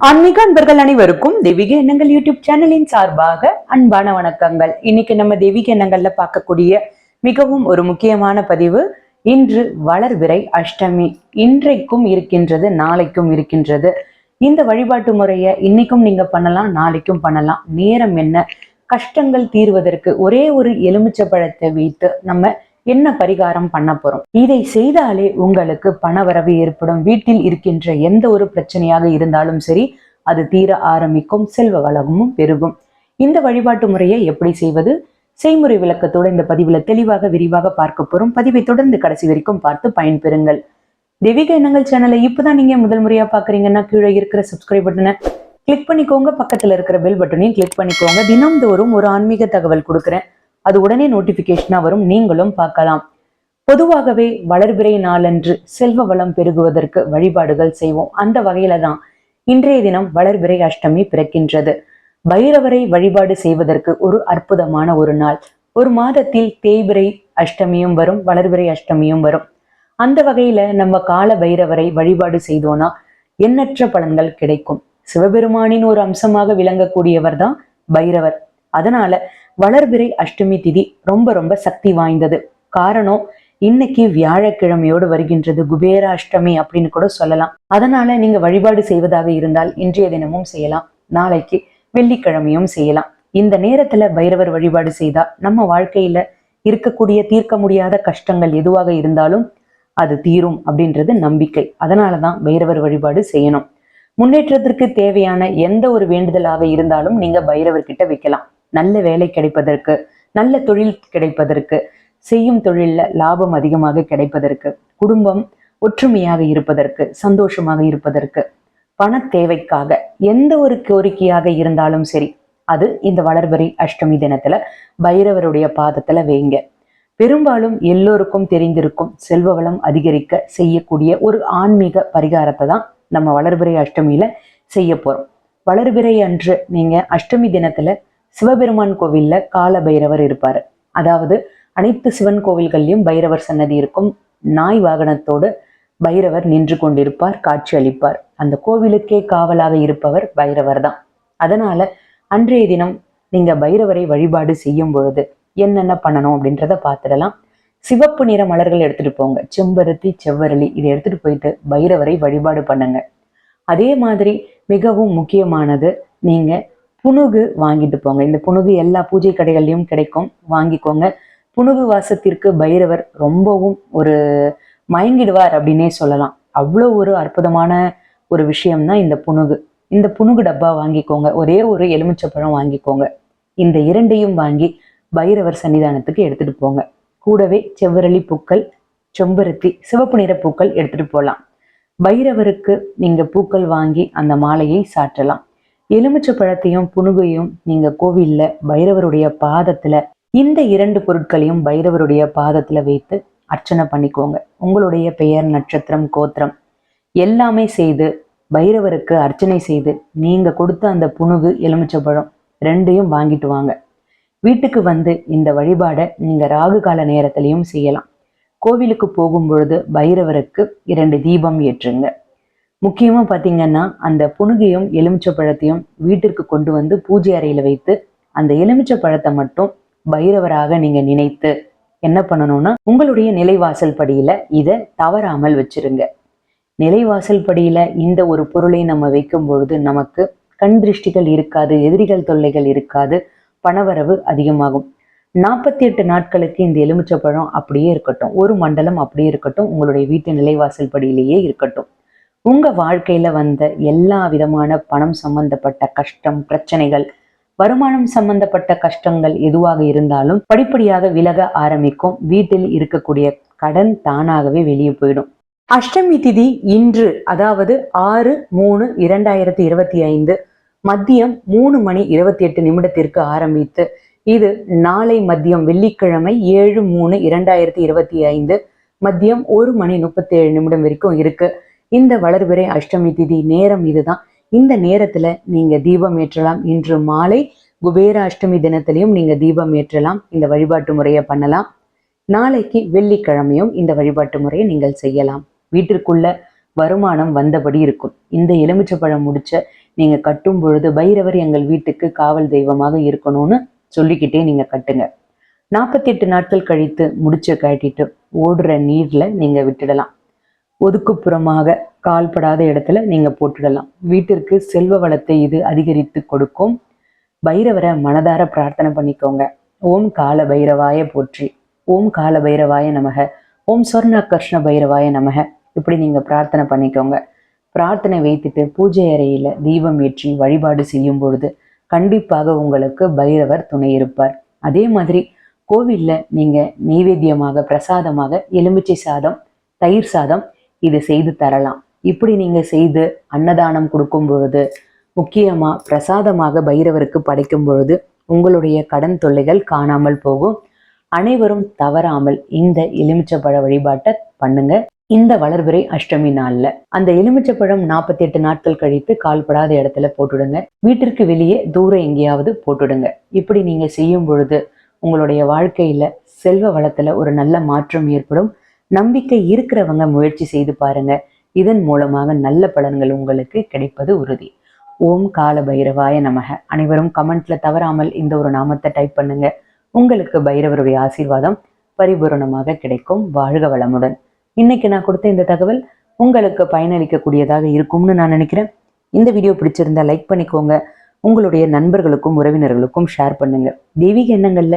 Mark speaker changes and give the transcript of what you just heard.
Speaker 1: ஆன்மீக அன்பர்கள் அனைவருக்கும் தெய்வீக எண்ணங்கள் யூடியூப் சேனலின் சார்பாக அன்பான வணக்கங்கள். இன்னைக்கு நம்ம தெய்வீக எண்ணங்கள்ல பார்க்கக்கூடிய மிகவும் ஒரு முக்கியமான பதிவு இன்று வளர்பிறை அஷ்டமி. இன்றைக்கும் இருக்கின்றது நாளைக்கும் இருக்கின்றது. இந்த வழிபாட்டு முறையை இன்னைக்கும் நீங்க பண்ணலாம் நாளைக்கும் பண்ணலாம். நேரம் என்ன? கஷ்டங்கள் தீர்வதற்கு ஒரே ஒரு எலுமிச்சை பழத்தை வைத்து நம்ம என்ன பரிகாரம் பண்ண போறோம்? இதை செய்தாலே உங்களுக்கு பணவரவு ஏற்படும். வீட்டில் இருக்கின்ற எந்த ஒரு பிரச்சனையாக இருந்தாலும் சரி அது தீர ஆரம்பிக்கும் செல்வ வளமும் பெருகும். இந்த வழிபாட்டு முறையை எப்படி செய்வது? செய்முறை விளக்கத்தோட இந்த பதிவுல தெளிவாக விரிவாக பார்க்க போறோம். பதிவை தொடர்ந்து கடைசி வரைக்கும் பார்த்து பயன்பெறுங்கள். தெய்வீக எண்ணங்கள் சேனலை இப்பதான் நீங்க முதல் முறையா பாக்குறீங்கன்னா கீழே இருக்கிற சப்ஸ்கிரைப் பட்டனை கிளிக் பண்ணிக்கோங்க. பக்கத்துல இருக்கிற பெல் பட்டனையும் கிளிக் பண்ணிக்கோங்க. தினம்தோறும் ஒரு ஆன்மீக தகவல் கொடுக்குறேன். அது உடனே நோட்டிபிகேஷனா வரும். நீங்களும் பார்க்கலாம். பொதுவாகவே வளர்பிறை நாளன்று செல்வ வளம் பெருகுவதற்கு வழிபாடுகள் செய்வோம். அந்த வகையில தான் இன்றைய தினம் வளர்பிறை அஷ்டமி பிறக்கின்றது. பைரவரை வழிபாடு செய்வதற்கு ஒரு அற்புதமான ஒரு நாள். ஒரு மாதத்தில் தேய்பிரை அஷ்டமியும் வரும் வளர்பிறை அஷ்டமியும் வரும். அந்த வகையில நம்ம கால பைரவரை வழிபாடு செய்தோம்னா எண்ணற்ற பலன்கள் கிடைக்கும். சிவபெருமானின் ஒரு அம்சமாக விளங்கக்கூடியவர் தான் பைரவர். அதனால வளர்பிறை அஷ்டமி திதி ரொம்ப ரொம்ப சக்தி வாய்ந்தது. காரணம் இன்னைக்கு வியாழக்கிழமையோடு வருகின்றது குபேர அஷ்டமி அப்படின்னு கூட சொல்லலாம். அதனால நீங்க வழிபாடு செய்வதாக இருந்தால் இன்றைய தினமும் செய்யலாம். நாளைக்கு வெள்ளிக்கிழமையும் செய்யலாம். இந்த நேரத்துல பைரவர் வழிபாடு செய்தா நம்ம வாழ்க்கையில இருக்கக்கூடிய தீர்க்க முடியாத கஷ்டங்கள் எதுவாக இருந்தாலும் அது தீரும் அப்படின்றது நம்பிக்கை. அதனாலதான் பைரவர் வழிபாடு செய்யணும். முன்னேற்றத்திற்கு தேவையான எந்த ஒரு வேண்டுதலாக இருந்தாலும் நீங்க பைரவர்கிட்ட வைக்கலாம். நல்ல வேலை கிடைப்பதற்கு நல்ல தொழில் கிடைப்பதற்கு செய்யும் தொழில்ல லாபம் அதிகமாக கிடைப்பதற்கு குடும்பம் ஒற்றுமையாக இருப்பதற்கு சந்தோஷமாக இருப்பதற்கு பண தேவைக்காக எந்த ஒரு கோரிக்கையாக இருந்தாலும் சரி அது இந்த வளர்பறை அஷ்டமி தினத்துல பைரவருடைய பாதத்துல வைங்க. பெரும்பாலும் எல்லோருக்கும் தெரிந்திருக்கும் செல்வ வளம் அதிகரிக்க செய்யக்கூடிய ஒரு ஆன்மீக பரிகாரத்தை தான் நம்ம வளர்பிறை அஷ்டமியில செய்ய போறோம். வளர்பிறை அன்று நீங்க அஷ்டமி தினத்துல சிவபெருமான் கோவிலில் கால பைரவர் இருப்பார். அதாவது அனைத்து சிவன் கோவில்கள்லையும் பைரவர் சன்னதி இருக்கும். நாய் வாகனத்தோடு பைரவர் நின்று கொண்டிருப்பார் காட்சி அளிப்பார். அந்த கோவிலுக்கே காவலாக இருப்பவர் பைரவர் தான். அதனால அன்றைய தினம் நீங்க பைரவரை வழிபாடு செய்யும் பொழுது என்னென்ன பண்ணணும் அப்படின்றத பார்த்துடலாம். சிவப்பு நிற மலர்கள் எடுத்துட்டு போங்க. செம்பருத்தி செவ்வரளி இதை எடுத்துட்டு போயிட்டு பைரவரை வழிபாடு பண்ணுங்க. அதே மாதிரி மிகவும் முக்கியமானது நீங்க புனுகு வாங்கிட்டு போங்க. இந்த புனுகு எல்லா பூஜை கடைகள்லையும் கிடைக்கும். வாங்கிக்கோங்க. புனுகு வாசத்திற்கு பைரவர் ரொம்பவும் ஒரு மயங்கிடுவார் அப்படின்னே சொல்லலாம். அவ்வளோ ஒரு அற்புதமான ஒரு விஷயம்தான் இந்த புனுகு. இந்த புனுகு டப்பா வாங்கிக்கோங்க. ஒரே ஒரு எலுமிச்சப்பழம் வாங்கிக்கோங்க. இந்த இரண்டையும் வாங்கி பைரவர் சன்னிதானத்துக்கு எடுத்துட்டு போங்க. கூடவே செவ்வரளி பூக்கள் செம்பருத்தி சிவப்பு நிற பூக்கள் எடுத்துட்டு போகலாம் பைரவருக்கு நீங்க பூக்கள் வாங்கி அந்த மாலையை சாற்றலாம். எலுமிச்சை பழத்தையும் புனுகையும் நீங்க கோவில்ல பைரவருடைய பாதத்துல இந்த இரண்டு பொருட்களையும் பைரவருடைய பாதத்துல வைத்து அர்ச்சனை பண்ணிக்கோங்க. உங்களுடைய பெயர் நட்சத்திரம் கோத்திரம் எல்லாமே செய்து பைரவருக்கு அர்ச்சனை செய்து நீங்க கொடுத்த அந்த புணுகு எலுமிச்சை பழம் ரெண்டையும் வாங்கிட்டு வாங்க. வீட்டுக்கு வந்து இந்த வழிபாடை நீங்க ராகு கால நேரத்திலையும் செய்யலாம். கோவிலுக்கு போகும் பொழுது பைரவருக்கு இரண்டு தீபம் ஏற்றுங்க. முக்கியமா பாத்தீங்கன்னா அந்த புனுகையும் எலுமிச்சை பழத்தையும் வீட்டிற்கு கொண்டு வந்து பூஜை அறையில வைத்து அந்த எலுமிச்சை பழத்தை மட்டும் பைரவராக நீங்க நினைத்து என்ன பண்ணணும்னா உங்களுடைய நிலைவாசல் படியில இதை தவறாமல் வச்சிருங்க. நிலைவாசல் படியில இந்த ஒரு பொருளை நம்ம வைக்கும் பொழுது நமக்கு கண் திருஷ்டிகள் இருக்காது எதிரிகள் தொல்லைகள் இருக்காது பணவரவு அதிகமாகும். நாற்பத்தி எட்டு நாட்களுக்கு இந்த எலுமிச்சை பழம் அப்படியே இருக்கட்டும். ஒரு மண்டலம் அப்படியே இருக்கட்டும். உங்களுடைய வீட்டு நிலைவாசல் படியிலேயே இருக்கட்டும். உங்க வாழ்க்கையில வந்த எல்லா விதமான பணம் சம்பந்தப்பட்ட கஷ்டம் பிரச்சனைகள் வருமானம் சம்பந்தப்பட்ட கஷ்டங்கள் எதுவாக இருந்தாலும் படிப்படியாக விலக ஆரம்பிக்கும். வீட்டில் இருக்கக்கூடிய கடன் தானாகவே வெளியே போயிடும். அஷ்டமி திதி இன்று அதாவது ஆறு மூணு இரண்டாயிரத்தி இருபத்தி ஐந்து மதியம் மூணு மணி இருபத்தி எட்டு நிமிடத்திற்கு ஆரம்பித்து இது நாளை மதியம் வெள்ளிக்கிழமை ஏழு மூணு இரண்டாயிரத்தி இருபத்தி ஐந்து மதியம் ஒரு மணி முப்பத்தி ஏழு நிமிடம் வரைக்கும் இருக்கு. இந்த வளர்பிறை அஷ்டமி திதி நேரம் இதுதான். இந்த நேரத்துல நீங்க தீபம் ஏற்றலாம். இன்று மாலை குபேர அஷ்டமி தினத்திலையும் நீங்க தீபம் ஏற்றலாம். இந்த வழிபாட்டு முறையை பண்ணலாம். நாளைக்கு வெள்ளிக்கிழமையும் இந்த வழிபாட்டு முறையை நீங்கள் செய்யலாம். வீட்டிற்குள்ள வருமானம் வந்தபடி இருக்கும். இந்த எலுமிச்சப்பழம் முடிச்ச நீங்க கட்டும் பொழுது பைரவர் எங்கள் வீட்டுக்கு காவல் தெய்வமாக இருக்கணும்னு சொல்லிக்கிட்டே நீங்க கட்டுங்க. நாற்பத்தி எட்டு நாட்கள் கழித்து முடிச்சு கட்டிட்டு ஓடுற நீர்ல நீங்க விட்டுடலாம். ஒதுக்குப்புறமாக கால்படாத இடத்துல நீங்கள் போட்டுடலாம். வீட்டிற்கு செல்வ வளத்தை இது அதிகரித்து கொடுக்கும். பைரவரை மனதார பிரார்த்தனை பண்ணிக்கோங்க. ஓம் கால பைரவாய போற்றி. ஓம் கால பைரவாய நமக. ஓம் சொர்ண கர்ஷ்ண பைரவாய நமக. இப்படி நீங்கள் பிரார்த்தனை பண்ணிக்கோங்க. பிரார்த்தனை வைத்துட்டு பூஜை அறையில் தீபம் ஏற்றி வழிபாடு செய்யும் பொழுது கண்டிப்பாக உங்களுக்கு பைரவர் துணை இருப்பார். அதே மாதிரி கோவில்ல நீங்கள் நெய்வேத்தியமாக பிரசாதமாக எலுமிச்சை சாதம் தயிர் சாதம் இது செய்து தரலாம். இப்படி நீங்க செய்து அன்னதானம் கொடுக்கும் பொழுது முக்கியமா பிரசாதமாக பைரவருக்கு படைக்கும் பொழுது உங்களுடைய கடன் தொல்லைகள் காணாமல் போகும். அனைவரும் தவறாமல் இந்த எலுமிச்சப்பழ வழிபாட்டை பண்ணுங்க. இந்த வளர்பிறை அஷ்டமி நாள்ல. அந்த எலுமிச்சப்பழம் நாற்பத்தி எட்டு நாட்கள் கழித்து கால்படாத இடத்துல போட்டுடுங்க. வீட்டிற்கு வெளியே தூரம் எங்கேயாவது போட்டுடுங்க. இப்படி நீங்க செய்யும் பொழுது உங்களுடைய வாழ்க்கையில செல்வ வளத்துல ஒரு நல்ல மாற்றம் ஏற்படும். நம்பிக்கை இருக்கிறவங்க முயற்சி செய்து பாருங்க. இதன் மூலமாக நல்ல பலன்கள் உங்களுக்கு கிடைப்பது உறுதி. ஓம் கால பைரவாய நமக. அனைவரும் கமெண்ட்ல தவறாமல் இந்த ஒரு நாமத்தை டைப் பண்ணுங்க. உங்களுக்கு பைரவருடைய ஆசீர்வாதம் பரிபூரணமாக கிடைக்கும். வாழ்க வளமுடன். இன்னைக்கு நான் கொடுத்த இந்த தகவல் உங்களுக்கு பயனளிக்கக்கூடியதாக இருக்கும்னு நான் நினைக்கிறேன். இந்த வீடியோ பிடிச்சிருந்தா லைக் பண்ணிக்கோங்க. உங்களுடைய நண்பர்களுக்கும் உறவினர்களுக்கும் ஷேர் பண்ணுங்க. தெய்வீக எண்ணங்கள்ல